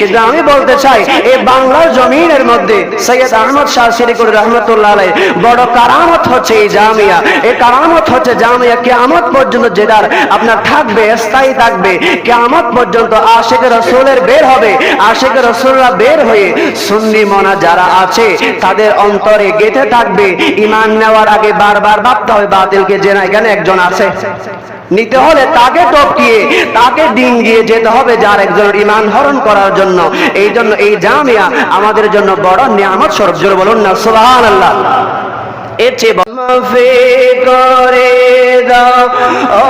কিন্তু আমি বলতে চাই, এই বাংলার জমিনের মধ্যে সৈয়দ আহমদ শাহ শিরিকুর রহমতুল্লাহ বড় কারামত হচ্ছে এই জামিয়া। এই কারামত হচ্ছে জামিয়া কেয়ামত পর্যন্ত যেটার আপনার থাকবে, স্থায়ী থাকবে। কেয়ামত পর্যন্ত আশেখ রসুলের বের হবে আশেখ রসুলরা বের হয়ে সুন্নি মনা যারা আছে, তাদের অন্তরে গেঁথে থাকবে। ইমান নেওয়ার আগে বারবার ভাবতে হবে বাতিলকে যে না এখানে একজন আছে? নিতে হলে তাকে টপকিয়ে তাকে ডিঙ্গিয়ে যেতে হবে যার একজনের ইমান হরণ করার জন্য। এই জন্য এই জামিয়া আমাদের জন্য বড় নিয়ামত স্বরূপ। জোরে বলুন না সুবহান আল্লাহ এর চেয়ে মাফি করে দাও ও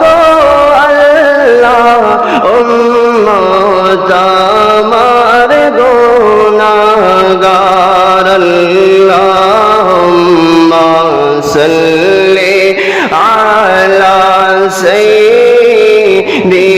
গো আল্লাহ। উম্মত আমার গুনাহগার, আল্লাহুম্মা সাল্লি سيدي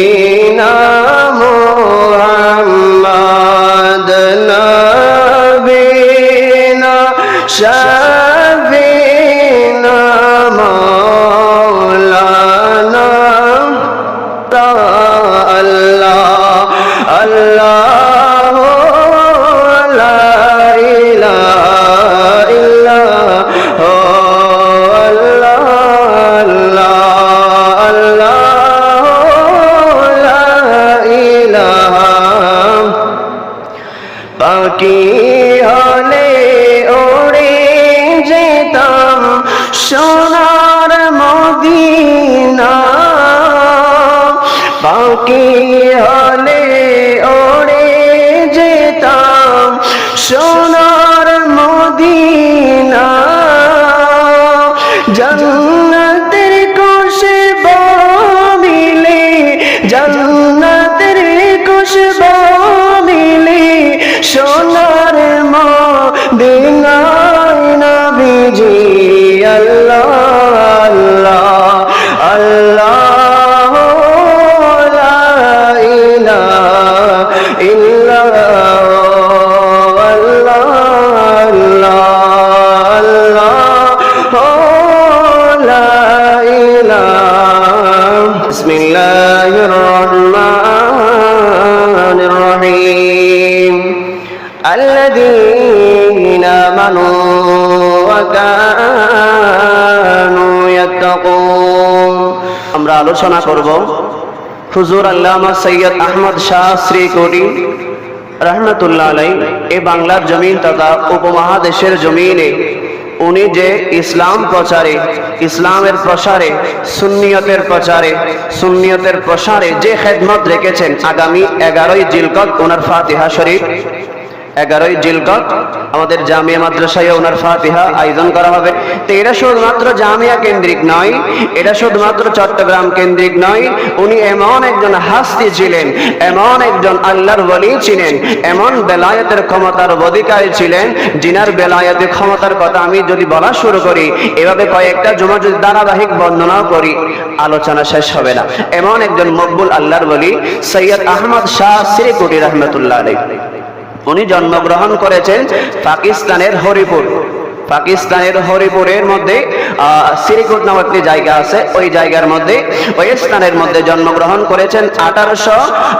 জন্নতের يتقون আমরা আলোচনা করব হুজুর আল্লামা সৈয়দ আহমদ শাহ শ্রীকোটি রহমতুল্লাহ আলাই এ বাংলার জমিন তথা উপমহাদেশের জমিনে উনি যে ইসলাম প্রচারে ইসলামের প্রসারে সুন্নিয়তের প্রচারে সুন্নিয়তের প্রসারে যে খেদমত রেখেছেন আগামী এগারোই জিলকত ওনার ফাতিহা শরীফ এগারোই জিলকত, আমাদের জামিয়া মাদ্রাসায় ওনার ফাতিহা আয়োজন করা হবে। তো এটা শুধুমাত্র জামিয়া কেন্দ্রিক নয়, এটা শুধুমাত্র চট্টগ্রাম কেন্দ্রিক নয়, উনি এমন একজন হাস্তি ছিলেন, এমন একজন আল্লাহর বলি ছিলেন, এমন বেলায়েতের ক্ষমতার অধিকারী ছিলেন জিনার বেলায়েতের ক্ষমতার কথা আমি যদি বলা শুরু করি, এভাবে কয়েকটা জমা যদি ধারাবাহিক বর্ণনা করি, আলোচনা শেষ হবে না। এমন একজন মকবুল আল্লাহর বলি সৈয়দ আহমদ শাহ শ্রীকুটি রহমতুল্লাহ আলী উনি জন্মগ্রহণ করেছেন পাকিস্তানের হরিপুর। পাকিস্তানের হরিপুরের মধ্যে সিরিকুট নামক একটি জায়গা আছে। ওই জায়গার মধ্যে, ওই স্থানের মধ্যে জন্মগ্রহণ করেছেন আঠারোশো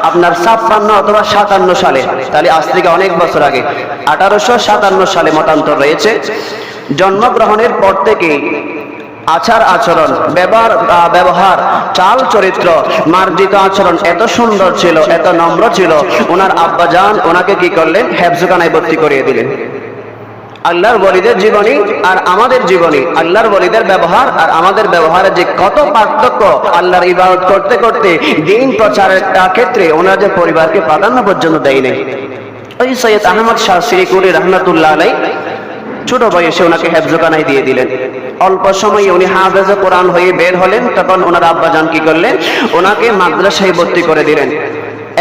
আপনার ছাপ্পান্ন অথবা সাতান্ন সালে। তাহলে আজ থেকে অনেক বছর আগে। আঠারোশো সাতান্ন সালে মতান্তর রয়েছে। জন্মগ্রহণের পর থেকে আচার আচরণ, ব্যবহার ব্যবহার, চাল চরিত্র, মার্জিত আচরণ এত সুন্দর ছিল, এত নম্র ছিল। ওনার আব্বাজান ওনাকে কি করলেন? হেফজুখানায় ভর্তি করিয়ে দিলেন। আল্লাহর বলিদের জীবনী আর আমাদের জীবনী, আল্লাহর বলিদের ব্যবহার আর আমাদের ব্যবহারের যে কত পার্থক্য আল্লাহর ইবাদত করতে করতে দিন প্রচারের ক্ষেত্রে ওনারা যে পরিবারকে প্রাধান্য পর্যন্ত দেয়নি। ওই সৈয়দ আহমদ শাহ শ্রীকুরি রহমতুল্লাহ আলাই ছোট বয়সে ওনাকে হেফজোকানায় দিয়ে দিলেন। অল্প সময়ে উনি হাফেজে কোরআন হয়ে বের হলেন তখন ওনার আব্বাজান কি করলেন? ওনাকে মাদ্রাসায় ভর্তি করে দিলেন।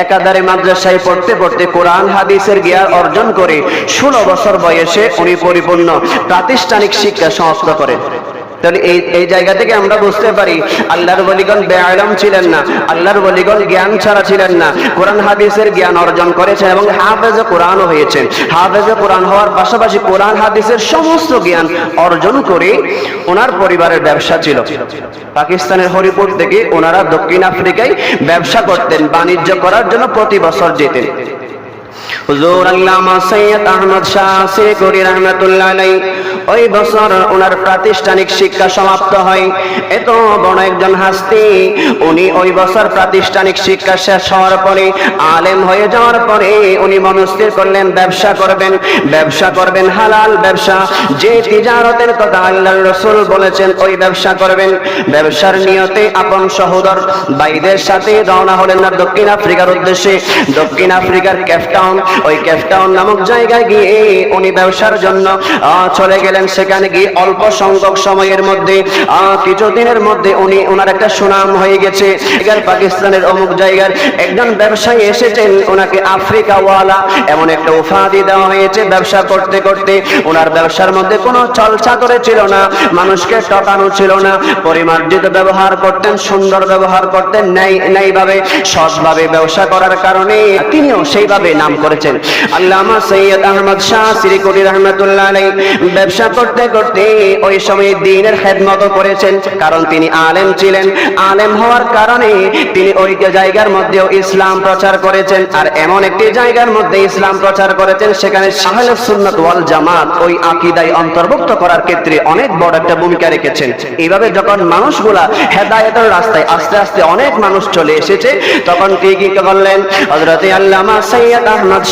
একাধারে মাদ্রাসায় পড়তে পড়তে কোরআন হাদিসের জ্ঞান অর্জন করে ষোলো বছর বয়সে উনি পরিপূর্ণ প্রাতিষ্ঠানিক শিক্ষা সমাপ্ত করেন। তাহলে এই এই জায়গা থেকে আমরা বুঝতে পারি, আল্লাহর বলিগণ বেআলম ছিলেন না, আল্লাহর বলিগণ জ্ঞান ছাড়া ছিলেন না। কোরআন হাদিসের জ্ঞান অর্জন করেছেন এবং হাফেজে কোরআনও হয়েছেন। হাফেজে কোরআন হওয়ার পাশাপাশি কোরআন হাদিসের সমস্ত জ্ঞান অর্জন করে ওনার পরিবারের ব্যবসা ছিল। পাকিস্তানের হরিপুর থেকে ওনারা দক্ষিণ আফ্রিকায় ব্যবসা করতেন, বাণিজ্য করার জন্য প্রতি বছর যেতেন। হুজুর আল্লামা সৈয়দ আহমদ শাহ শ্রীকুরি রহমতুল্লাহ আলাই ওই বছর ওনার প্রাতিষ্ঠানিক শিক্ষা সমাপ্ত হয়। এত বড় একজন হাস্তি, উনি ওই বছর প্রাতিষ্ঠানিক শিক্ষা শেষ হওয়ার পরে, আলেম হয়ে যাওয়ার পরে উনি মনস্থির করলেন, ব্যবসা করবেন ব্যবসা করবেন, হালাল ব্যবসা। যে তিজারতের কথা আল্লাহ রসুল বলেছেন, ওই ব্যবসা করবেন। ব্যবসার নিয়তে আপন সহোদর বাইদের সাথে রওনা হলেন না দক্ষিণ আফ্রিকার উদ্দেশ্যে। দক্ষিণ আফ্রিকার ক্যাপটাউন ওই ক্যাপটাউন নামক জায়গায় গিয়ে উনি ব্যবসার জন্য চলে গেলেন। সেখানে গিয়ে অল্প সংখ্যক সময়ের মধ্যে কিছুদিনের মধ্যে উনি ওনার একটা সুনাম হয়ে গেছে। পাকিস্তানের অমুক জায়গার একজন ব্যবসায়ী এসেছেন, ওনাকে আফ্রিকা ওয়ালা এমন একটা উপাধি দেওয়া হয়েছে ব্যবসা করতে করতে। ওনার ব্যবসার মধ্যে কোনো চলচাতরে ছিল না, মানুষকে টকানো ছিল না, পরিমার্জিত ব্যবহার করতেন, সুন্দর ব্যবহার করতেন, ন্যায় ন্যায়ভাবে, সৎভাবে ব্যবসা করার কারণে, তিনিও সেইভাবে নাম করেছেন। আল্লামা সৈয়দ আহমদ শাহ শ্রীকুটি রহমতুল্লাহ আলাই ব্যবসা করতে করতে ওই সময় দিনের খেদমত করেছেন, কারণ তিনি আলেম ছিলেন। আলেম হওয়ার কারণে তিনি ওই জায়গার মধ্যেও ইসলাম প্রচার করেছেন, আর এমন একটি জায়গার মধ্যে ইসলাম প্রচার করেছেন, সেখানে সাহেল সুন্নত ওয়াল জামাত ওই আকিদায় অন্তর্ভুক্ত করার ক্ষেত্রে অনেক বড় একটা ভূমিকা রেখেছেন। এইভাবে যখন মানুষগুলা হেদায়েতের রাস্তায় আস্তে আস্তে অনেক মানুষ চলে এসেছে, তখন কি কি করলেন হযরতে আল্লামা সৈয়দ আহমদ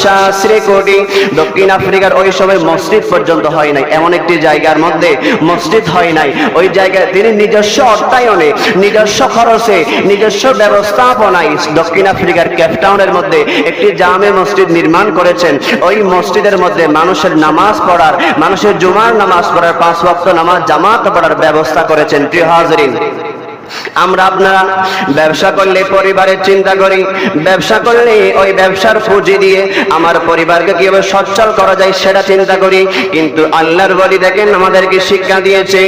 শ্রীকোটি দক্ষিণ আফ্রিকার ওই সময় মসজিদ পর্যন্ত হয় নাই। এমন একটি জায়গার মধ্যে মসজিদ হয় নাই। ওই জায়গায় তিনি নিজস্ব অর্থায়নে, নিজস্ব খরচে, নিজস্ব ব্যবস্থাপনায় দক্ষিণ আফ্রিকার ক্যাপটাউনের মধ্যে একটি জামে মসজিদ নির্মাণ করেছেন। ওই মসজিদের মধ্যে মানুষের নামাজ পড়ার, মানুষের জুমার নামাজ পড়ার, পাঁচ ওয়াক্ত নামাজ জামাত পড়ার ব্যবস্থা করেছেন। প্রিয় হাজরিন আমরা আপনারা ব্যবসা করলে পরিবারের চিন্তা করি, ব্যবসা করলে ওই ব্যবসার পুঁজি দিয়ে আমার পরিবারকে কীভাবে সচ্ছল করা যায় সেটা চিন্তা করি। কিন্তু আল্লাহর বলি দেখেন আমাদেরকে শিক্ষা দিয়েছে,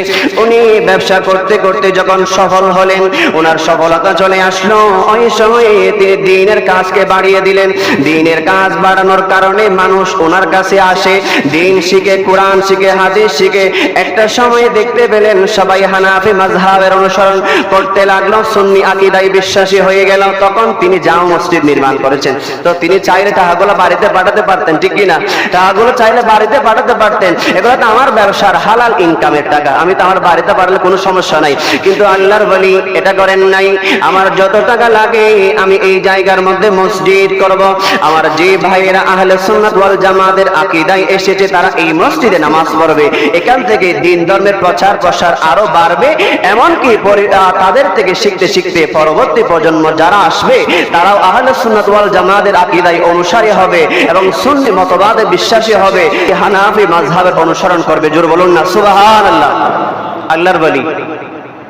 উনি ব্যবসা করতে করতে যখন সফল হলেন ওনার সফলতা চলে আসলো। ওই সময়ে তিনি দিনের কাজকে বাড়িয়ে দিলেন। দিনের কাজ বাড়ানোর কারণে মানুষ ওনার কাছে আসে। দিন শিখে, কোরআন শিখে, হাদিস শিখে, একটা সময় দেখতে পেলেন সবাই হানাফি মাজহাবের অনুসরণ করতে লাগল, সুন্নি আকিদাই বিশ্বাসী হয়ে গেল তখন তিনি জামা মসজিদ নির্মাণ করেছেন। তো তিনি চাইলে টাকাগুলো বাড়িতে পাঠাতে পারতেন, ঠিক কিনা? টাকাগুলো চাইলে বাড়িতে পাঠাতে পারতেন। এগুলো তো আমার ব্যবসার হালাল ইনকামের টাকা। আমি তো আমার বাড়িতে পারলে কোনো সমস্যা নাই। কিন্তু আল্লাহর বলি, এটা করেন নাই। আমার যত টাকা লাগে, আমি এই জায়গার মধ্যে মসজিদ করব। আমার যে ভাইয়েরা আহলে সুন্নাত ওয়াল জামাতের আকীদায় এসেছে, তারা এই মসজিদে নামাজ পড়বে। এখান থেকে দিন ধর্মের প্রচার প্রসার আরও বাড়বে। এমনকি তাদের থেকে শিখতে শিখতে পরবর্তী প্রজন্ম যারা আসবে, তারাও আহলে সুন্নাত ওয়াল জামাতের আকীদায় অনুসারী হবে এবং সুন্নি মতবাদে বিশ্বাসী হবে। হানাফি মাযহাবের অনুসরণ করবে। জোর বলুন না, সুবহানাল্লাহ। আল্লাহর বলি।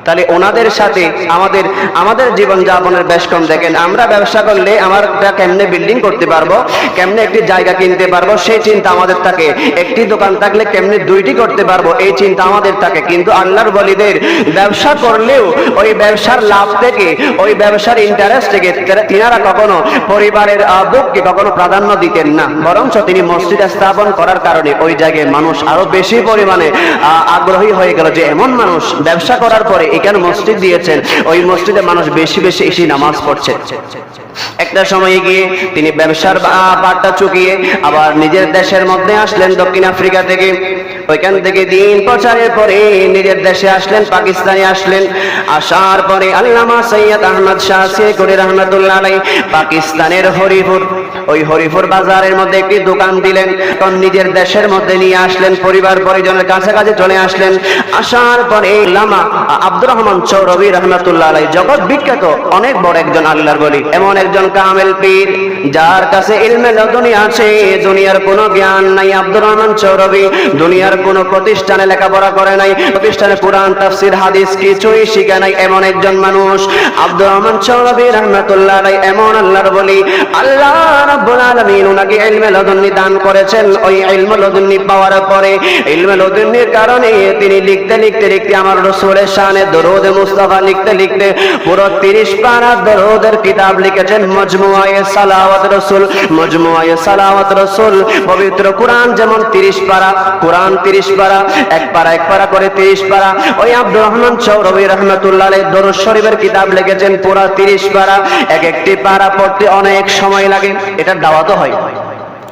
তাহলে ওনাদের সাথে আমাদের আমাদের জীবন যাপনের বেশ কম দেখেন, আমরা ব্যবসা করলে আমার কেমনে বিল্ডিং করতে পারব, কেমনে একটি জায়গা কিনতে পারব, সেই চিন্তা আমাদের থাকে। একটি দোকান থাকলে কেমনে দুইটি করতে পারব, এই চিন্তা আমাদের থাকে। কিন্তু আল্লাহর বলিদের ব্যবসা করলেও ওই ব্যবসার লাভ থেকে, ওই ব্যবসার ইন্টারেস্ট থেকে তিনারা কখনো পরিবারের বুককে কখনো প্রাধান্য দিতেন না। বরঞ্চ তিনি মসজিদ স্থাপন করার কারণে ওই জায়গায় মানুষ আরও বেশি পরিমাণে আগ্রহী হয়ে গেল যে এমন মানুষ ব্যবসা করার পরে এখানে মসজিদ দিয়েছেন? ওই মসজিদে মানুষ বেশি বেশি এসে নামাজ পড়ছে। একটা সময়ে গিয়ে তিনি ব্যবসার বাটটা চুকিয়ে আবার নিজের দেশের মধ্যে আসলেন দক্ষিণ আফ্রিকা থেকে। ওইখান থেকে দিন প্রচারের পরে নিজের দেশে আসলেন, পাকিস্তানে আসলেন। আসার পরে আল্লামা সৈয়দ আহমদ শাহ শেখুরি রহমতুল্লাহ আলাই পাকিস্তানের হরিপুর, ওই হরিপুর বাজারের মধ্যে একটি দোকান দিলেন। তখন নিজের দেশের মধ্যে নিয়ে আসলেন, পরিবার পরিজনের কাছাকাছি চলে আসলেন। আসার পরে লামা আব্দুর রহমান চৌরবি রহমতুল্লাহ আলাই জগৎ বিখ্যাত, অনেক বড় একজন আল্লাহর বলি, এমন একজন কামেল পীর, যার কাছে ইলমে লদুনি আছে, দুনিয়ার কোনো জ্ঞান নাই। আব্দুর রহমান চৌরবি, দুনিয়ার কোনো প্রতিষ্ঠানে লেখাপড়া করে নাই, প্রতিষ্ঠানে কোরআন, তাফসির, হাদিস কিছুই শিখে নাই এমন একজন মানুষ। আব্দুর রহমান চৌরবি রহমতুল্লাহ আলাই এমন আল্লাহর বলি, আল্লাহ রাব্বুল আলামিন উনাকে ইলমে লদুন্নি দান করেছেন। ওই ইলমে লদুন্নি পাওয়ার পরে, ইলমে লদুন্নির কারণে তিনি লিখতে লিখতে লিখতে আমার রসুলের শানে দরুদ মুস্তাফা লিখতে লিখতে পুরো 30 পারা দরুদের কিতাব লিখেছেন, মজমুআয়ে সালাওয়াত রাসূল, মজমুআয়ে সালাওয়াত রাসূল। পবিত্র কোরআন যেমন 30 পারা, কোরআন 30 পারা, এক পারা এক পারা করে 30 পারা। ওই আব্দুর রহমান চৌরবি রহমতুল্লাহ দরুদ শরীফের কিতাব লিখেছেন, পুরা তিরিশ পারা, এক একটি পারা পড়তে অনেক সময় লাগে। এটা দাওয়াতও হয়।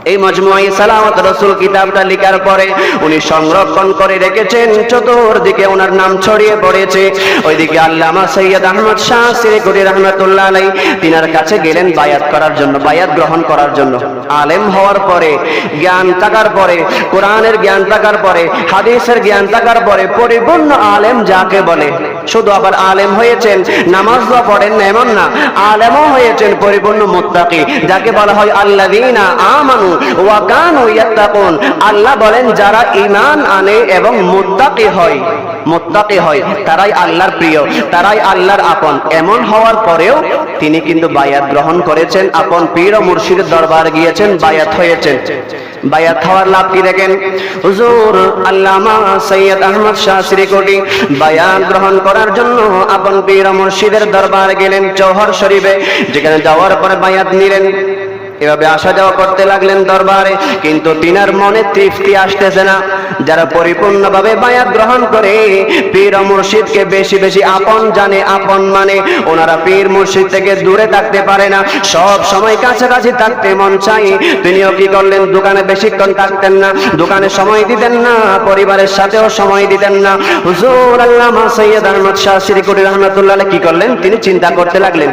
এই মজমুয়াই সালামত রসুল কিতাবটা লিখার পরে উনি সংরক্ষণ করে রেখেছেন। চতুর্দিকে ওনার নাম ছড়িয়ে পড়েছে। ওইদিকে আল্লামা সৈয়দ আহমদ শাহ সিরিকুরি রহমতুল্লাহ আলাই তিনার কাছে গেলেন বায়াত করার জন্য, বায়াত গ্রহণ করার জন্য। আলেম হওয়ার পরে, জ্ঞান থাকার পরে, কোরআনের জ্ঞান থাকার পরে, হাদিসের জ্ঞান থাকার পরে, পরিপূর্ণ আলেম যাকে বলে শুধু আবার আলেম হয়েছেন নামাজ দোয়া পড়েন না, এমন না, আলেমও হয়েছেন পরিপূর্ণ মুত্তাকি, যাকে বলা হয় আল্লাযীনা আমানু ওয়া কানু ইয়াত্তাকুন। আল্লাহ বলেন, যারা ঈমান আনে এবং মুত্তাকি হয় মুত্তাকি হয়, তারাই আল্লাহর প্রিয়, তারাই আল্লাহর আপন। এমন হওয়ার পরেও তিনি কিন্তু বায়াত গ্রহণ করেছেন, আপন পীর ও মুর্শিদের দরবার গিয়েছেন, বায়াত হয়েছেন। বায়াত হওয়ার লাভ কি দেখেন? হুজুর আল্লামা সৈয়দ আহমদ শাহ শ্রীকোটি বায়াত গ্রহণ করার জন্য আপন পীর মুর্শিদের দরবার গেলেন চৌহর শরীফে, যেখানে যাওয়ার পর বায়াত নিলেন। এভাবে আসা যাওয়া করতে লাগলেন দরবারে, কিন্তু তিনার মনে তৃপ্তি আসতেছে না। যারা পরিপূর্ণভাবে বায়াত গ্রহণ করে, পীর ও মুর্শিদকে বেশি বেশি আপন জানে, আপন মানে। ওনারা পীর মুর্শিদ থেকে দূরে থাকতে পারে না। সব সময় কাছাকাছি থাকতে মন চাই তিনিও কি করলেন? দোকানে বেশিক্ষণ থাকতেন না। দোকানে সময় দিতেন না, পরিবারের সাথেও সময় দিতেন না। হুজুর আল্লামা সৈয়দ আহমদ শাহ শ্রীকুটি রহমতুল্লাহ কি করলেন? তিনি চিন্তা করতে লাগলেন।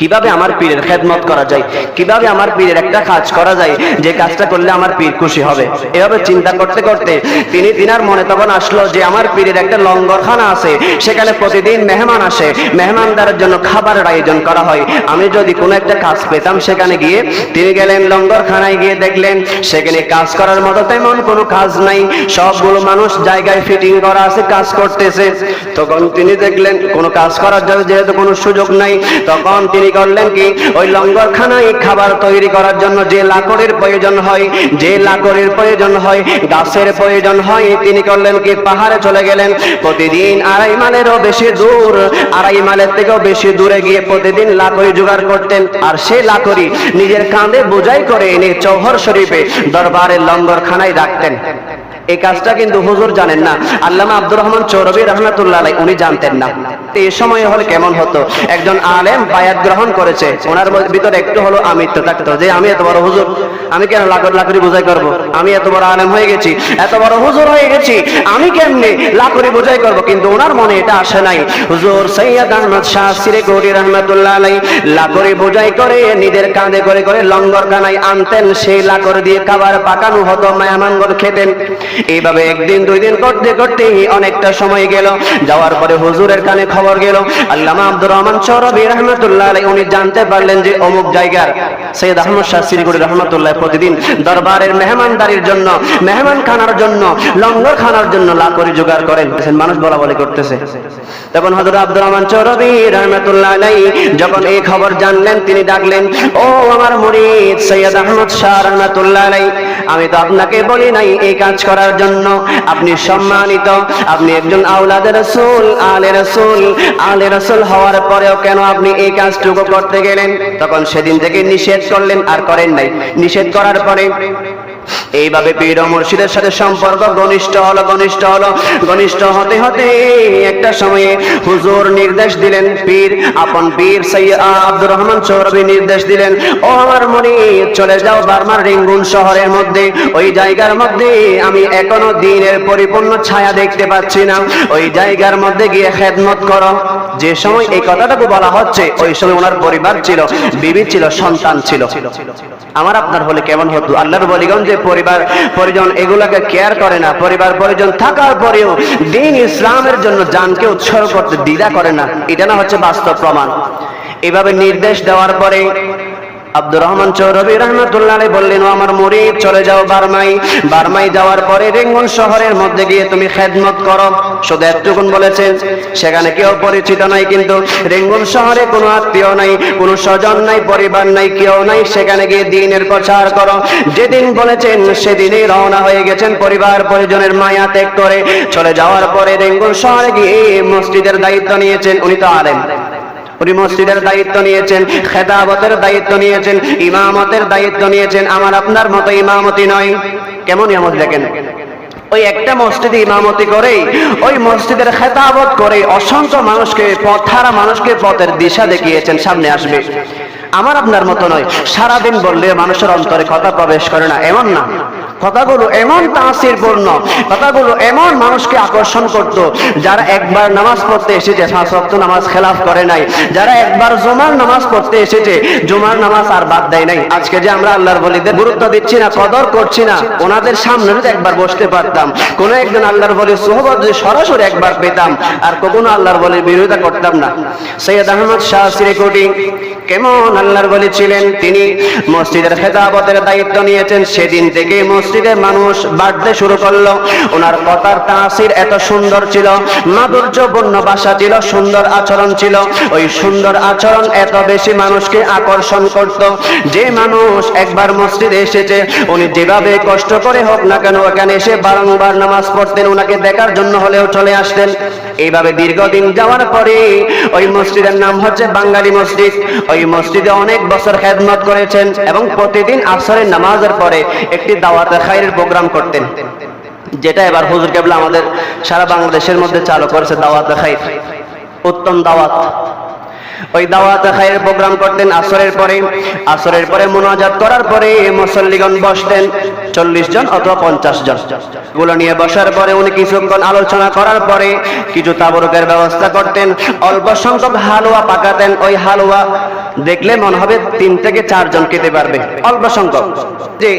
কীভাবে আমার পীরের খেদমত করা যায়? কীভাবে আমার পীরের একটা কাজ করা যায়? যে কাজটা করলে আমার পীর খুশি হবে। এভাবে চিন্তা করতে করতে তিনি তিনার মনে তখন আসলো যে আমার পীরের একটা লঙ্গরখানা আছে, সেখানে প্রতিদিন মেহমান আসে। মেহমানদারের জন্য খাবারের আয়োজন করা হয়। আমি যদি কোনো একটা কাজ পেতাম সেখানে গিয়ে তিনি গেলেন লঙ্গরখানায় গিয়ে দেখলেন, সেখানে কাজ করার মতো তেমন কোনো কাজ নাই। সবগুলো মানুষ জায়গায় ফিটিং করা আছে, কাজ করতেছে। তখন তিনি দেখলেন কোনো কাজ করার জন্য যেহেতু কোনো সুযোগ নাই, তখন তিনি করলেন কি? ওই লঙ্গরখানায় খাবার তৈরি করার জন্য যে লাকড়ের প্রয়োজন হয়, যে লাকড়ের প্রয়োজন হয়, গাছের প্রয়োজন হয়, তিনি করলেন কি? পাহাড়ে চলে গেলেন। প্রতিদিন আড়াই মাইলেরও বেশি দূর, আড়াই মাইলের থেকেও বেশি দূরে গিয়ে প্রতিদিন লাকড়ি জোগাড় করতেন। আর সেই লাকড়ি নিজের কাঁধে বোঝাই করে এনে চৌহর শরীফে দরবারের লঙ্গরখানায় রাখতেন। এই কাজটা কিন্তু হুজুর জানেন না। আল্লামা আব্দুর রহমান চৌরবী রহমতুল্লাহ উনি জানতেন না। তো এই সময় হলে কেমন হতো? একজন আলেম বায়াত গ্রহণ করেছে, ওনার ভিতরে একটু হলো আমিত্ব থাকতো, যে আমি এত বড় হুজুর, আমি কেন লাকড় লাকড়ি বোঝাই করব? আমি এত বড় আলেম হয়ে গেছি, এত বড় হুজুর হয়ে গেছি, আমি কেমনে লাকড়ি বোঝাই করব? কিন্তু ওনার মনে এটা আসে নাই। হুজুর সৈয়দ আহমদ শাহ সিরে গৌরী রহমতুল্লাহ আলাই লাকড়ি বোঝাই করে, নিজের কাঁধে করে করে লঙ্গর কানায় আনতেন, সেই লাকড় দিয়ে খাবার পাকানো হতো মেহমানগর খেতেন। এইভাবে একদিন, দুই দিন করতে করতে অনেকটা সময় গেল। যাওয়ার পরে হুজুরের কানে খবর গেল। আল্লামা আব্দুর রহমান চৌরবি রহমতুল্লাহ উনি জানতে পারলেন যে অমুক জায়গার সৈয়দ আহমদ শাহ শ্রীগুড়ি রহমতুল্লাহ প্রতিদিন দরবারের মেহমানদারির জন্য মেহমান খানার জন্য লঙ্গর খানার জন্য লাকড়ি জোগাড় করেন। মানুষ বলা বলি করতেছে। তখন হজরত আব্দুর রহমান চৌরবি রহমতুল্লাহ আলাই যখন এই খবর জানলেন, তিনি ডাকলেন, ও আমার মুরিদ সৈয়দ আহমদ শাহ রহমতুল্লাহ আমি তো আপনাকে বলি নাই, এই কাজ করার জন্য আপনি সম্মানিত। আপনি একজন আউলাদের রসুল, আলে রসুল। আলে রসুল হওয়ার পরেও কেন আপনি এই কাজটুকু করতে গেলেন? তখন সেদিন থেকে নিষেধ করলেন আর করেন নাই। নিষেধ করার পরে এইভাবে পীর মুর্শিদের সাথে সম্পর্ক ঘনিষ্ঠ হলো ঘনিষ্ঠ হলো, ঘনিষ্ঠ হতে হতে একটা সময়ে হুজুর নির্দেশ দিলেন পীর, আপন পীর সৈয়দ আব্দুর রহমান চৌরবি নির্দেশ দিলেন, ও আমার মনি, চলে যাও বার্মার রিঙ্গুন শহরের মধ্যে, ওই জায়গার মধ্যে আমি এখনও দিনের পরিপূর্ণ ছায়া দেখতে পাচ্ছি না, ওই জায়গার মধ্যে গিয়ে খেদমত করো। যে সময় এই কথাটাকে বলা হচ্ছে, ওই সময় ওনার পরিবার ছিল, বিবি ছিল, সন্তান ছিল। আমার আপনার হলে কেমন হতো? আল্লাহর বলিগণ যে পরিবার, পরিজন এগুলাকে কেয়ার করে না, পরিবার, পরিজন থাকার পরেও দিন ইসলামের জন্য জানকে উৎসর্গ করতে দ্বিধা করে না। এটা না হচ্ছে বাস্তব প্রমাণ। এভাবে নির্দেশ দেওয়ার পরে আব্দুর রহমান চৌরবি রহমতুল্লাহ বললেন আমার মুরিদ চলে যাও বারমাই। বারমাই যাওয়ার পরে রেঙ্গুন শহরের মধ্যে গিয়ে তুমি খেদমত করো। শুধু এতটুকুন বলেছেন সেখানে কেউ পরিচিত নাই, কিন্তু রেঙ্গুন শহরে কোনো আত্মীয় নাই, কোনো স্বজন নাই, পরিবার নাই, কেউ নাই, সেখানে গিয়ে দিনের প্রচার করো। যেদিন বলেছেন, সেদিনই রওনা হয়ে গেছেন পরিবার পরিজনের মায়া ত্যাগ করে। চলে যাওয়ার পরে রেঙ্গুন শহরে গিয়ে মসজিদের দায়িত্ব নিয়েছেন, উনি তো আলেন উনি মসজিদের দায়িত্ব নিয়েছেন খেদাবতের দায়িত্ব নিয়েছেন, ইমামতের দায়িত্ব নিয়েছেন। আমার আপনার মতো ইমামতি নয়। কেমন ইমামত দেখেন? ওই একটা মসজিদে ইমামতি করে ওই মসজিদের খেতাবত করে অসংখ্য মানুষকে পথারা মানুষকে পথের দিশা দেখিয়েছেন, সামনে আসবে। আমার আপনার মতো নয়। সারাদিন বললে মানুষের অন্তরে কথা প্রবেশ করে না, এমন না। কথাগুলো এমন তাসির পূর্ণ, কথাগুলো এমন মানুষকে আকর্ষণ করত, যারা একবার নামাজ পড়তে এসেছে ওয়াক্ত নামাজ খেলাফ করে নাই, যারা একবার জুমার নামাজ পড়তে এসেছে, জুমার নামাজ আর বাদ দেয় নাই। আজকে যে আমরা আল্লাহর বলিদের গুরুত্ব দিচ্ছি না, কদর করছি না, ওনাদের সামনে যদি একবার বসতে পারতাম। কোন একজন আল্লাহর বলির সোহবত যদি সরাসরি একবার পেতাম, আর কখনো আল্লাহর বলির বিরোধিতা করতাম না। সৈয়দ আহমদ শাহ শ্রীকুটি কেমন আল্লাহর বলি ছিলেন তিনি? মসজিদের খেতাবতের দায়িত্ব নিয়েছেন, সেদিন থেকে মসজিদে মানুষ বাড়তে শুরু করল। ওনার কথার তাসির এত সুন্দর ছিল, মাধুর্যপূর্ণ ভাষা ছিল, সুন্দর আচরণ ছিল। ওই সুন্দর আচরণ এত বেশি মানুষকে আকর্ষণ করত। যে মানুষ একবার মসজিদে এসেছে, উনি যেভাবে কষ্ট করে হোক না কেন, ওখানে এসে বারংবার নামাজ পড়তেন। ওনাকে দেখার জন্য হলেও চলে আসতেন। এইভাবে দীর্ঘদিন যাওয়ার পরে ওই মসজিদের নাম হচ্ছে বাঙালি মসজিদ। ওই মসজিদে অনেক বছর খেদমত করেছেন এবং প্রতিদিন আসরের নামাজের পরে একটি দাওয়াতে খাইরের প্রোগ্রাম করতেন। যেটা এবার হুজুর কেবলা আমাদের সারা বাংলাদেশের মধ্যে চালু করেছে দাওয়াত খাইর উত্তম দাওয়াত। ওই দাওয়াত খায়ের প্রোগ্রাম করতেন আসরের পরে। আসরের পরে মোনাজাত করার পরে মুসল্লিগণ বসতেন চল্লিশ জন অথবা পঞ্চাশ জন। গুলো নিয়ে বসার পরে উনি কিছুক্ষণ আলোচনা করার পরে কিছু তাবরকের ব্যবস্থা করতেন। অল্প সংখ্যক হালুয়া পাকাতেন। ওই হালুয়া দেখলে মনে হবে তিন থেকে চারজন খেতে পারবে। অল্প সংখ্যক। যে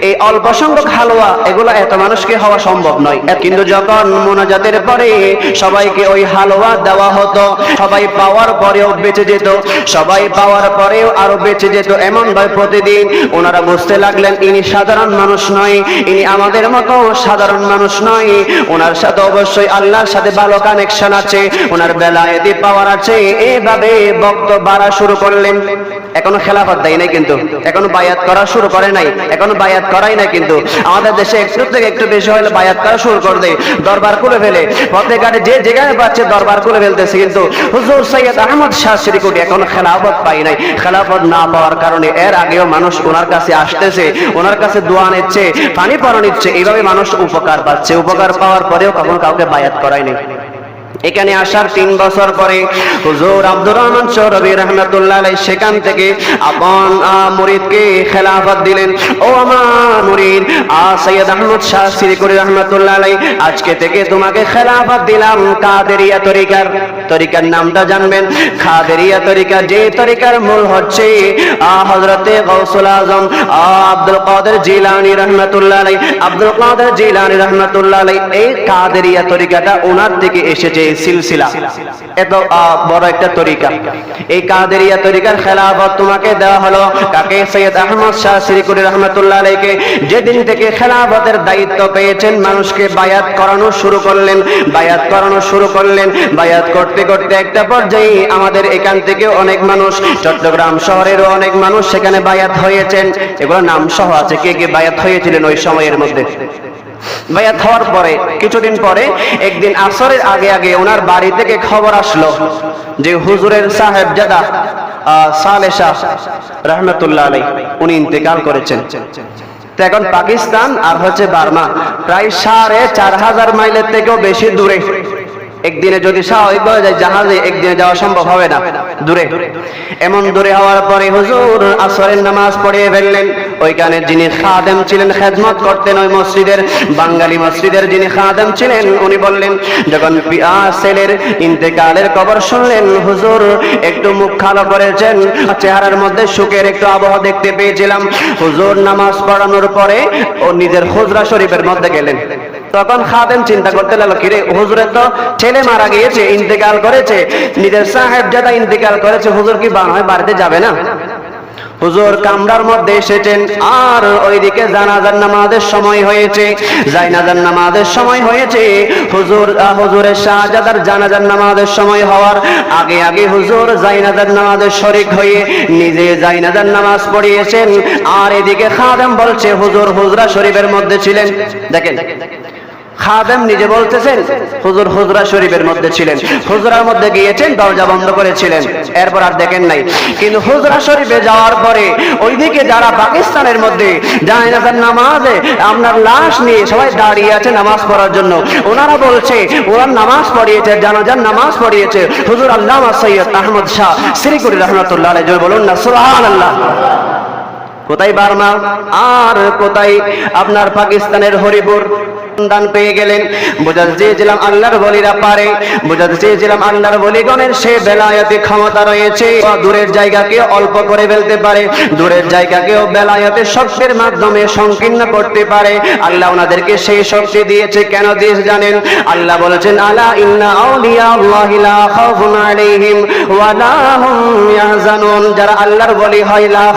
এই অল্প সংখ্যক হালুয়া, এগুলো এত মানুষকে হওয়া সম্ভব নয়। কিন্তু যখন মোনাজাতের পরে সবাইকে ওই হালুয়া দেওয়া হতো, সবাই পাওয়ার পরেও বেঁচে যেত। সবাই পাওয়ার পরেও আরও বেঁচে যেত এমন ভাবে প্রতিদিন। ওনারা বুঝতে লাগলেন, ইনি সাধারণ মানুষ নয়, ইনি আমাদের মতো সাধারণ মানুষ নয়। ওনার সাথে অবশ্যই আল্লাহর সাথে ভালো কানেকশন আছে, ওনার বেলায়েতি পাওয়ার আছে। এভাবে বক্ত বাড়া শুরু করলেন। এখনও খেলাফত দেয় নাই কিন্তু, এখনও বায়াত করা শুরু করে নাই, এখনও বায়াত করাই নাই কিন্তু। আমাদের দেশে একটু থেকে একটু বেশি হলে বায়াত করা শুরু করে দেয়, দরবার খুলে ফেলে। পথে ঘাটে যে যেখানে পাচ্ছে দরবার খুলে ফেলতেছে কিন্তু হুজুর সৈয়দ আহমদ শাহ শ্রীকুটি এখনও খেলাফত পাই নাই। খেলাফত না পাওয়ার কারণে এর আগেও মানুষ ওনার কাছে আসতেছে, ওনার কাছে দোয়া নিচ্ছে, পানি পড়া নিচ্ছে। এইভাবে মানুষ উপকার পাচ্ছে। উপকার পাওয়ার পরেও কখনো কাউকে বায়াত করায় নাই। এখানে আসার তিন বছর পরে হুজুর আব্দুর রহমান চৌরবি রহমতুল্লাহ আলাই সেখান থেকে আপন মুরিদকে খেলাফত দিলেন। ও আমার মুরিদ, আ, সৈয়দ আহমদ শাহ শ্রীকুরি রহমতুল্লাহ আলাই আজকে থেকে তোমাকে খেলাফত দিলাম কাদেরিয়া তরিকার। তরিকার নামটা জানবেন। খাদেরিয়া তরিকা যে তরিকার মূল হচ্ছে, আ হজরতে গৌসুল আজম, আ, আব্দুল কাদের জিলানি রহমতুল্লাহ আলাই আব্দুল কাদের জিলানি রহমতুল্লাহ আলাই এই কাদেরিয়া তরিকাটা ওনার থেকে এসেছে। এই সিলসিলা, এত বড় একটা তরিকা। এই কাদেরিয়া তরিকার খেলাফত তোমাকে দেওয়া হলো কাকে? সৈয়দ আহমদ শাহ শ্রীকুরি রহমতুল্লাহ আলাইকে। যেদিন থেকে খেলাফতের দায়িত্ব পেয়েছেন, মানুষকে বায়াত করানো শুরু করলেন, বায়াত করানো শুরু করলেন। বায়াত করতে করতে একটা পর্যায়ে আমাদের এখান থেকে অনেক মানুষ, চট্টগ্রাম শহরেরও অনেক মানুষ সেখানে বায়াত হয়েছেন। এগুলো নাম সহ আছে, কে কে বায়াত হয়েছিলেন ওই সময়ের মধ্যে? ভাইয়া হওয়ার পরে, কিছুদিন পরে, একদিন আসরের আগে আগে ওনার বাড়ি থেকে খবর আসলো যে হুজুরের সাহেব জাদা রহমতুল্লাহ উনি ইন্তেকাল করেছেন। এখন পাকিস্তান আর হচ্ছে বার্মা, প্রায় সাড়ে চার হাজার মাইলের থেকেও বেশি দূরে। একদিনে যদি স্বাভাবিক হয়ে যায়, জাহাজে একদিনে যাওয়া সম্ভব হবে না, দূরে। এমন দূরে হওয়ার পরে হুজুর আসরের নামাজ পড়িয়ে ফেললেন। ওইখানে যিনি খাদেম ছিলেন, খেদমত করতেন ওই মসজিদের বাঙালি মসজিদের যিনি খাদেম ছিলেন, উনি বললেন, যখন ছেলের ইন্তেকালের খবর শুনলেন, হুজুর, একটু মুখ খালো করেছেন, চেহারার মধ্যে সুখের একটু আবহাওয়া দেখতে পেয়েছিলাম। হুজুর নামাজ পড়ানোর পরে ও নিজের হুজরা শরীফের মধ্যে গেলেন। তখন খাদেম চিন্তা করতে লাগল, কিরে, হুজুরের তো ছেলে মারা গিয়েছে, ইন্তেকাল করেছে, নিজের সাহেব যাদা ইন্তেকাল করেছে, হুজুর কি বাড়িতে যাবে না? হুজুর কামরার মধ্যে এসেছেন, আর ওইদিকে জানাজার নামাজের সময় হয়েছে জাইনাজার নামাজের সময় হয়েছে। হুজুর হুজুরের শাহজাদার জানাজার নামাজের সময় হওয়ার আগে আগে হুজুর জাইনাজার নামাজের শরিক হয়ে নিজে জাইনাজার নামাজ পড়িয়েছেন। আর এদিকে খাদেম বলছে, হুজুর হুজরা শরীফের মধ্যে ছিলেন। দেখেন। খাদেম নিজে বলতেছেন, হুজুর হুজরা শরীফের মধ্যে ছিলেন। হুজরার মধ্যে গিয়েছেন, দরজা বন্ধ করেছিলেন। এরপর আর দেখেন নাই। কিন্তু হুজরা শরীফে যাওয়ার পরে ওইদিকে যারা পাকিস্তানের মধ্যে জায়নাজার নামাজে আপনার লাশ নিয়ে সবাই দাঁড়িয়ে আছে নামাজ পড়ার জন্য, ওনারা বলছে ওনার নামাজ পড়িয়েছে জানাজার নামাজ পড়িয়েছে। হুজুর আল্লাহ সৈয়দ আহমদ শাহ শ্রীকুরি রহমতুল্লাহ বলুন না সুবহান আল্লাহ কোথায় বার্মা? আর কোথায় আপনার পাকিস্তানের হরিপুর? আল্লাহর সংকীর্ণ করতে পারে। আল্লাহ ওনাদেরকে সেই শক্তি দিয়েছে। কেন দিয়েছে জানেন? আল্লাহ বলেছেন আল্লাহি যারা আল্লাহর বলি হয়, লা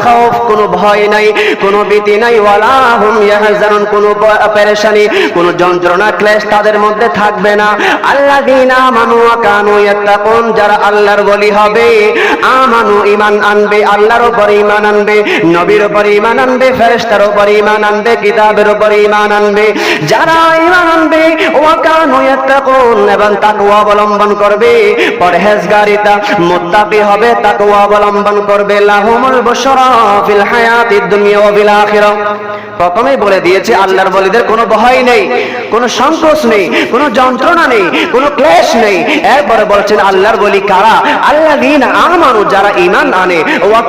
ভয় নাই, কোনো ভীতি নাই ওয়ালা কোনো পেরেশানি, কোনো যন্ত্রণা, ক্লেশ তাদের মধ্যে থাকবে না। আল্লাযীনা আমানু ওয়া কানু ইয়াত্তাকুন, যারা আল্লাহর বলি হবে, আমানু ঈমান আনবে, আল্লাহর উপর ঈমান আনবে, নবীর উপর ঈমান আনবে, ফেরেশতার উপর ঈমান আনবে, কিতাবের উপর ইমান আনবে। যারা ইমান আনবে, ওয়া কানু ইয়াত্তাকুন, এবং তাকওয়া অবলম্বন করবে, পরহেজগারিতা মুত্তাকি হবে, তাকওয়া অবলম্বন করবে, লাহুমুল বুশরা ফিল প্রথমেই বলে দিয়েছে আল্লাহর বলিদের কোনো ভয় নেই, কোনো সংকোচ নেই, কোনো যন্ত্রণা নেই, কোনো ক্লেশ নেই। বলছেন আল্লাহর বলি কারা? আল্লাযীনা আমানু, যারা ঈমান আনে। ওয়া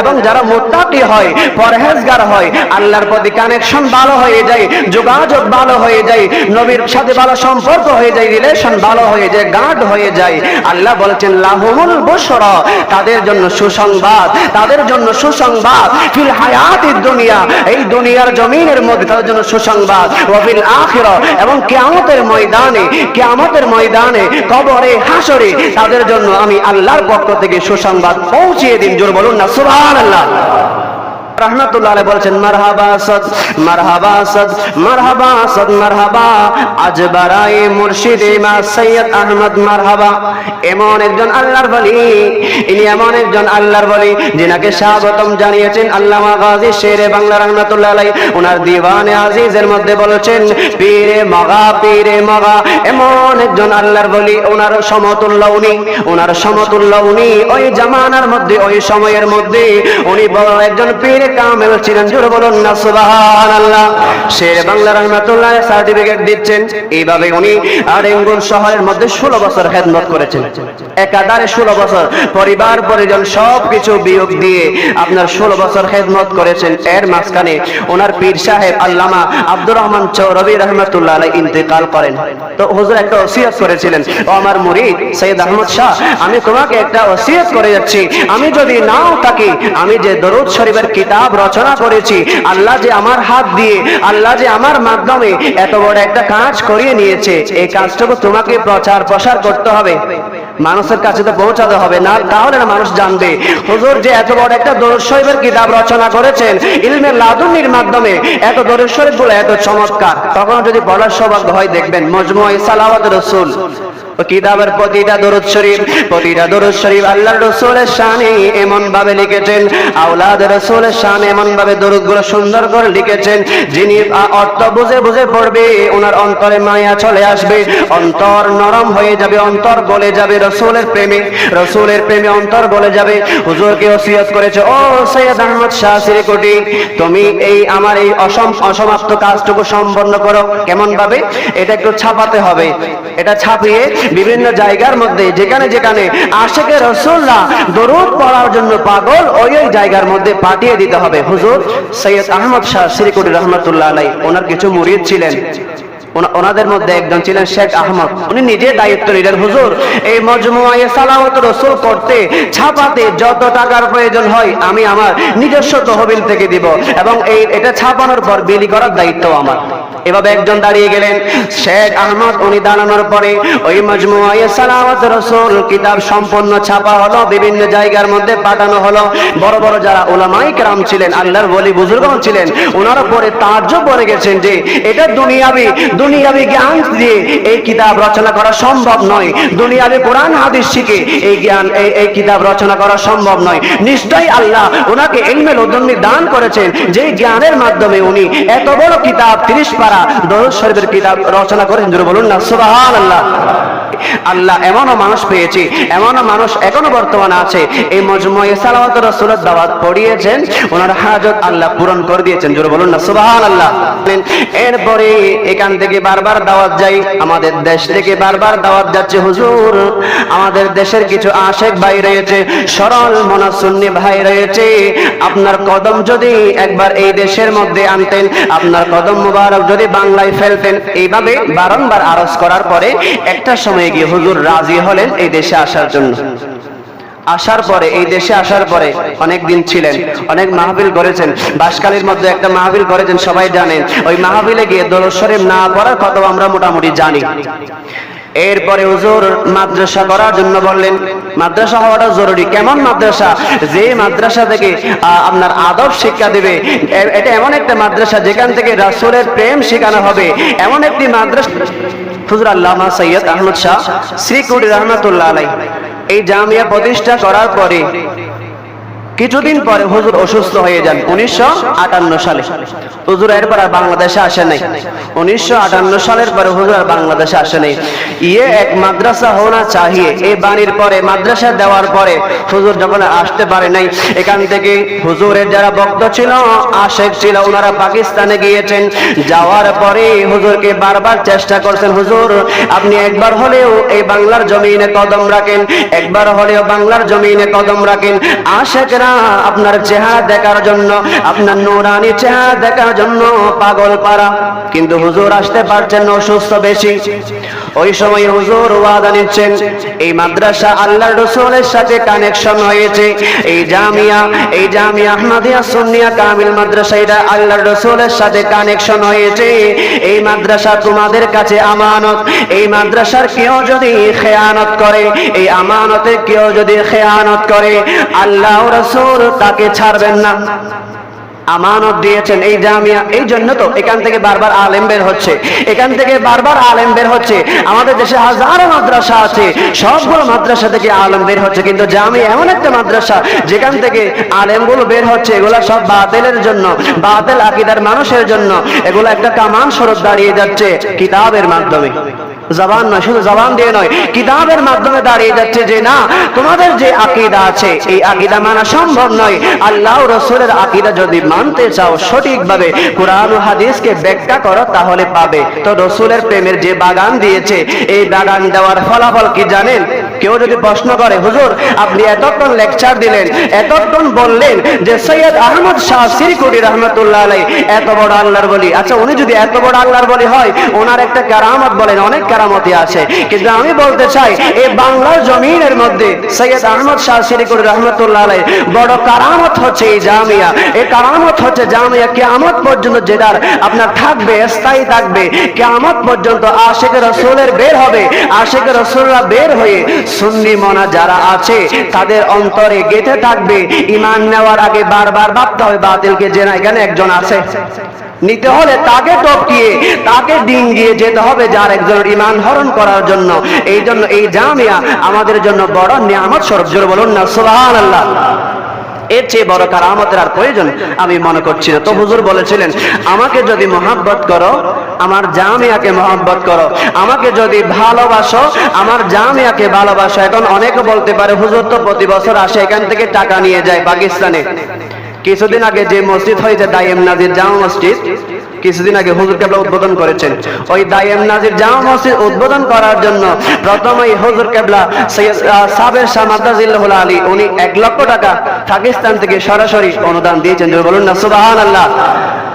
এবং যারা মুত্তাকি হয়, পরহেজগার হয়, আল্লাহর প্রতি কানেকশন ভালো হয়ে যায়, যোগাযোগ ভালো হয়ে যায়, নবীর সাথে ভালো সম্পর্ক হয়ে যায় রিলেশন ভালো হয়ে যায় গাঢ় হয়ে যায়। আল্লাহ বলছেন, লাহুমুল বুশরা, তাদের জন্য সুসংবাদ, তাদের জন্য সুসংবাদ। এই দুনিয়ার জমিনের মধ্যে তাদের জন্য সুসংবাদ। এবং ময়দানে ময়দানে তাদের জন্য আমি আল্লাহর পক্ষ থেকে সুসংবাদ পৌঁছিয়ে দিন। জোর বলুন না, সুবহানাল্লাহ। রহমতুল্লাহ বলছেন, মারহাবা সদ মারহাবা সদ মারহাবা সদ, মারহাবা। আজ বারাই সৈয়দ আহমদ মারহাবা। এমন একজন আল্লাহর বলি, ইনি এমন একজন আল্লাহর বলি, যিনাকে স্বাগতম জানিয়েছেন আল্লামা গাজী শেরে বাংলা আলাই ওনার দিওয়ানে আজিজের মধ্যে বলেছেন, পীরে মগা পীরে মগা। এমন একজন আল্লাহর বলি ওনার সমতুল্য উনি ওনার সমতুল্য উনি। ওই জামানার মধ্যে, ওই সময়ের মধ্যে উনি বড় একজন পীর কামেল ছিলেন বলুন না শের বাংলা রহমাতুল্লাহ সার্টিফিকেট দিচ্ছেন। এইভাবে উনি আরেঙ্গুল শহরের মধ্যে 16 বছর করেছেন। একাধারে 16 বছর পরিবার, পরিজন সব কিছু বিয়োগ দিয়ে আপনার 16 বছর করেছেন। এর মাঝখানে ওনার পীর সাহেব আল্লামা আব্দুর রহমান চৌরবি রহমাতুল্লাহ আলাই ইন্তেকাল করেন। তো হুজুর একটা ওসিয়ত করেছিলেন। ও আমার মুরিদ সৈয়দ আহমদ শাহ, আমি তোমাকে একটা ওসিয়ত করে যাচ্ছি। আমি যদি নাও থাকি, আমি যে দরুদ শরীফের কিতাব রচনা করেছি। আল্লাহ যে আমার হাত দিয়ে, আল্লাহ যে আমার মাধ্যমে এত বড় একটা কাজ করিয়ে নিয়েছে, এই কাজটুকু তোমাকে প্রচার প্রসার করতে হবে। মানুষের কাছে তো পৌঁছাতে হবে না, তাহলে না মানুষ জানবে। হুজুর যে এত বড় একটা দরুদ কিতাব রচনা করেছেন ইলমের লাদুনির মাধ্যমে এত দরুদগুলো এত চমৎকার। তখন যদি বলার সৌভাগ্য হয়, দেখবেন মজমুই সালাওয়াত রসুল। কিতাবের প্রতিটা দরুদ শরীফ, প্রতিটা দরুদ শরীফ রাসূলের শানে এমন ভাবে লিখেছেন রাসূলের এমন ভাবে গুলো সুন্দর করে লিখেছেন, যিনি অর্থ বুঝে বুঝে পড়বে, ওনার অন্তরে মায়া চলে আসবে, অন্তর নরম হয়ে যাবে, অন্তর গলে যাবে রাসূলের প্রেমে রাসূলের প্রেমে অন্তর গলে যাবে। হুজুরকে ওসিয়ত করেছে, ও সৈয়দ আহমদ শাহ সিরিকুটি, তুমি এই আমার এই অসম, অসমাপ্ত কাজটুকু সম্পন্ন করো কেমন ভাবে এটা একটু ছাপাতে হবে। এটা ছাপিয়ে বিভিন্ন জায়গার মধ্যে, যেখানে যেখানে আশেকে রসুল্লাহ দরুদ পড়ার জন্য পাগল, ওই ওই জায়গার মধ্যে পাঠিয়ে দিতে হবে। হুজুর, সৈয়দ আহমদ শাহ শ্রীকুটি রহমতুল্লাহ আলাই ওনার কিছু মুরিদ ছিলেন। ওনাদের মধ্যে একজন ছিলেন শেখ আহমদ। উনি নিজে দায়িত্ব নিলেন, হুজুর, এই মজমুয়ায়ে সালাওয়াত রসুল করতে, ছাপাতে যত টাকার প্রয়োজন হয়, আমি আমার নিজস্ব তহবিল থেকে দিব এবং এই, এটা ছাপানোর পর বিলি করার দায়িত্ব আমার। এভাবে একজন দাঁড়িয়ে গেলেন। শেখ আহমদ, উনি দাঁড়ানোর পরে ওই মজমুয়ায়ে সালাওয়াত রসুল, কিতাব সম্পন্ন ছাপা হলো, বিভিন্ন জায়গার মধ্যে পাঠানো হলো। বড় বড় যারা ওলামাই কেরাম ছিলেন, আল্লাহর বলি বুজুর্গণ ছিলেন ওনারা পরে তার্য পড়ে গেছেন যে, এটা দুনিয়াবি দুনিয়াবি জ্ঞান দিয়ে এই কিতাব রচনা করা সম্ভব নয়। দুনিয়াবি কোরআন, হাদিস শিখে এই জ্ঞান, এই কিতাব রচনা করা সম্ভব নয়। নিশ্চয়ই আল্লাহ ওনাকে ইলমে লদন্নি দান করেছেন যে জ্ঞানের মাধ্যমে উনি এত বড় কিতাব, তিরিশ পারা পারা দরুদ শরীফের কিতাব রচনা করেন বলুন না সুবহানাল্লাহ। আল্লাহ এমনও মানুষ পেয়েছি, এমনও মানুষ এখনও বর্তমানে আছে। এই মজমুয়ে সালাওয়াত রাসূলের দাওয়াত পড়িয়েছেন, ওনার হাজত আল্লাহ পূরণ করে দিয়েছেন। জোরে বলুন না, সুবহানাল্লাহ। এরপরে এখান থেকে বারবার দাওয়াত যাই, আমাদের দেশ থেকে বারবার দাওয়াত যাচ্ছে, হুজুর। আমাদের দেশের কিছু আশেক ভাই রয়েছে, সরল মনা সুন্নি ভাই রয়েছে। আপনার কদম যদি একবার এই দেশের মধ্যে আনতেন, আপনার কদম মুবারক যদি বাংলায় ফেলতেন। এইভাবে বারংবার আরজ করার পরে একটা সময় গিয়ে হুজুর রাজি হলেন এই দেশে আসার জন্য। আসার পরে, এই দেশে আসার পরে অনেক দিন ছিলেন, অনেক মাহফিল করেছেন। বাসকালীর মধ্যে একটা মাহফিল করেছেন, সবাই জানেন। ওই মাহফিলে গিয়ে শরীফ না পড়ার কথা আমরা মোটামুটি জানি। এরপরে হুজুর মাদ্রাসা করার জন্য বললেন, মাদ্রাসা হওয়াটা জরুরি। কেমন মাদ্রাসা? যে মাদ্রাসা থেকে আপনার আদব শিক্ষা দেবে এটা এমন একটা মাদ্রাসা যেখান থেকে রাসূলের প্রেম শেখানো হবে। এমন একটি মাদ্রাসা হুজুর সৈয়দ আহমদ শাহ শ্রীকুটি রহমতুল্লাহ আলাই এই জামিয়া প্রতিষ্ঠা করার পরে কিছুদিন পরে হুজুর অসুস্থ হয়ে যান, উনিশশো আটান্ন সালে। হুজুর এরপর আর বাংলাদেশে আসে নাই। উনিশশো আটান্ন সালের পরে হুজুর আর বাংলাদেশে আসে নাই। ইয়ে এক মাদ্রাসা হোনা চাহিয়ে এই বাণীর পরে, মাদ্রাসা দেওয়ার পরে হুজুর যখন আসতে পারে নাই, এখান থেকে হুজুরের যারা ভক্ত ছিল, আশেক ছিল, ওনারা পাকিস্তানে গিয়েছেন। যাওয়ার পরে হুজুরকে বারবার চেষ্টা করছেন, হুজুর, আপনি একবার হলেও এই বাংলার জমিনে কদম রাখেন, একবার হলেও বাংলার জমিনে কদম রাখেন। আশেকরা আপনার চেহারা দেখার জন্য, আপনার নুরানি চেহারা দেখার জন্য পাগল পারা কিন্তু হুজুর আসতে পারছেন অসুস্থ বেশি। ওই সময় হুজুর ওয়াদা নিচ্ছেন, এই মাদ্রাসা আল্লাহ রসুলের সাথে কানেকশন হয়েছে। এই জামিয়া এই জামিয়া আহমদিয়া সুন্নিয়া কামিল মাদ্রাসা এটা আল্লাহ রসুলের সাথে কানেকশন হয়েছে। এই মাদ্রাসা তোমাদের কাছে আমানত। এই মাদ্রাসার কেউ যদি খেয়ানত করে, এই আমানতে কেউ যদি খেয়ানত করে আল্লাহ রসুল তাকে ছাড়বেন না। আমানত দিয়েছেন এই জামিয়া। এই জন্য তো এখান থেকে বারবার আলেম বের হচ্ছে। এখান থেকে বারবার আলেম বের হচ্ছে। আমাদের দেশে হাজারো মাদ্রাসা আছে। সবগুলো মাদ্রাসা থেকে আলেম বের হচ্ছে। কিন্তু জামিয়া এমন একটা মাদ্রাসা যেখান থেকে আলেমগুলো বের হচ্ছে, এগুলা সব বাতিলের জন্য, বাতিল আকিদার মানুষের জন্য। এগুলো একটা কামান স্বরূপ দাঁড়িয়ে যাচ্ছে কিতাবের মাধ্যমে। জবান নয়, শুধু জবান দিয়ে নয়, কিতাবের মাধ্যমে দাঁড়িয়ে যাচ্ছে যে না, তোমাদের যে আকিদা আছে, এই আকিদা মানা সম্ভব নয়। আল্লাহ রসুলের আকিদা যদি মানতে চাও সঠিকভাবে, কোরআন হাদিস হাদিসকে ব্যাখ্যা করো, তাহলে পাবে। তো রসুলের প্রেমের যে বাগান দিয়েছে, এই বাগান দেওয়ার ফলাফল কি জানেন? কেউ যদি প্রশ্ন করে, হুজুর, আপনি এতক্ষণ লেকচার দিলেন, এতক্ষণ বললেন যে সৈয়দ আহমদ শাহ সিরকুটি রহমতুল্লাহ আলাই এত বড় আল্লাহর বলি। আচ্ছা উনি যদি এত বড় আল্লাহর বলি হয় ওনার একটা কারামত বলেন, অনেক কারামতি আছে। কিন্তু আমি বলতে চাই, এই বাংলার জমিনের মধ্যে সৈয়দ আহমদ শাহ সিরিকুর রহমতুল্লাহ আলাই বড় কারামত হচ্ছে এই জামিয়া। এই কারামত হচ্ছে জামিয়া কেয়ামত পর্যন্ত যেটার আপনার থাকবে, স্থায়ী থাকবে। কেয়ামত পর্যন্ত আশেখ রসুলের বের হবে আশেখ রসুলরা বের হয়ে সুন্নি মনা যারা আছে, তাদের অন্তরে গেঁথে থাকবে। ইমান নেওয়ার আগে বারবার ভাবতে হবে বাতিলকে যে না এখানে একজন আছে? নিতে হলে তাকে টপকিয়ে, তাকে ডিম দিয়ে যেতে হবে যার একজনের ইমান হরণ করার জন্য। এই জন্য এই জামিয়া আমাদের জন্য বড় নিয়ামত স্বরূপ। জোর বলুন না সুবহান আল্লাহ এর চেয়ে বড় কারামতের আর প্রয়োজন আমি মনে করছি না। তো হুজুর বলেছিলেন, আমাকে যদি মহাব্বত করো, আমার জামিয়াকে মহাব্বত করো। আমাকে যদি ভালোবাসো, আমার জামিয়াকে ভালোবাসো। এখন অনেকে বলতে পারে, হুজুর তো প্রতি বছর আসে, এখান থেকে টাকা নিয়ে যায় পাকিস্তানে। কিছুদিন আগে যে মসজিদ হয়েছে দাইয়েম নাজির জামা মসজিদ, কিছুদিন আগে হুজুর কেবলা উদ্বোধন করেছেন। ওই দাইয়েম নাজির জামা মসজিদ উদ্বোধন করার জন্য প্রথমেই হুজুর কেবলা সাবের শাহ মাদ্রাজিল্লাহ আলী, উনি এক লক্ষ টাকা পাকিস্তান থেকে সরাসরি অনুদান দিয়েছেন। জোরে বলুন না সুবাহান আল্লাহ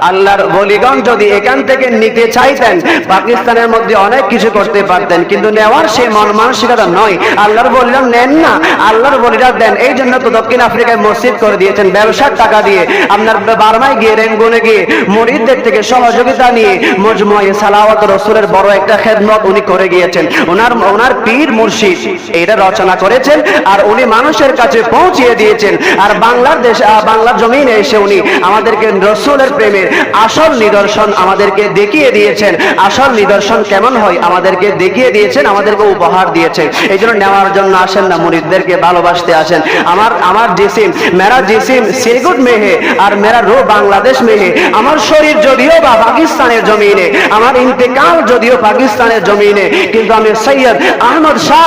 আল্লাহর বলিগণ যদি এখান থেকে নিতে চাইতেন, পাকিস্তানের মধ্যে অনেক কিছু করতে পারতেন, কিন্তু নেওয়ার সেই মন মানসিকতা নয়। আল্লাহর বলিগণ নেন না। আল্লাহর বলিরা দেন। এই জন্য তো দক্ষিণ আফ্রিকায় মসজিদ করে দিয়েছেন। ব্যবসার টাকা দিয়ে আপনার বার্মায় গিয়ে রেঙ্গুনে গিয়ে মরিদদের থেকে সহযোগিতা নিয়ে মজমুয়ে সালাওয়াত রসুলের বড় একটা খেদমত উনি করে গিয়েছেন। ওনার ওনার পীর মুর্শিদ এটা রচনা করেছেন আর উনি মানুষের কাছে পৌঁছিয়ে দিয়েছেন। আর বাংলার দেশ আহ, বাংলার জমিনে এসে উনি আমাদেরকে রসুলের প্রেমের আসল নিদর্শন আমাদেরকে দেখিয়ে দিয়েছেন। আসল নিদর্শন কেমন হয় আমাদেরকে দেখিয়ে দিয়েছেন আমাদেরকে উপহার দিয়েছেন। এই জন্য নেওয়ার জন্য আসেন না মুরিদদেরকে ভালোবাসতে আসেন। আমার আমার জিসিম মেরা জিসিম সেগুড মেহে, আর মেরা রো বাংলাদেশ মেহে। আমার শরীর যদিও বা পাকিস্তানের জমিনে, আমার ইন্তেকাল যদিও পাকিস্তানের জমিনে, কিন্তু আমি সৈয়দ আহমদ শাহ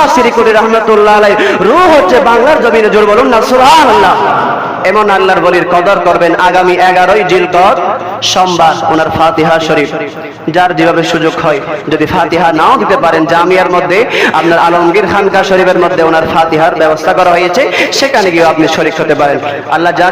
রহমতুল্লাহ রু হচ্ছে বাংলার জমিনে। জোর বলুন না, সুবহানাল্লাহ। এমন আল্লাহর বলির কদর করবেন আগামী এগারোই সোমবার, ওনার ফাতিহা শরীফ। যার যেভাবে সুযোগ হয়, যদি ফাতিহা নাও দিতে পারেন জামিয়ার মধ্যে, আপনার আলমগীর খানকা শরীফের মধ্যে ওনার ফাতিহার ব্যবস্থা করা হয়েছে, সেখানে গিয়ে আপনি শরীক হতে পারেন। আল্লাহ যা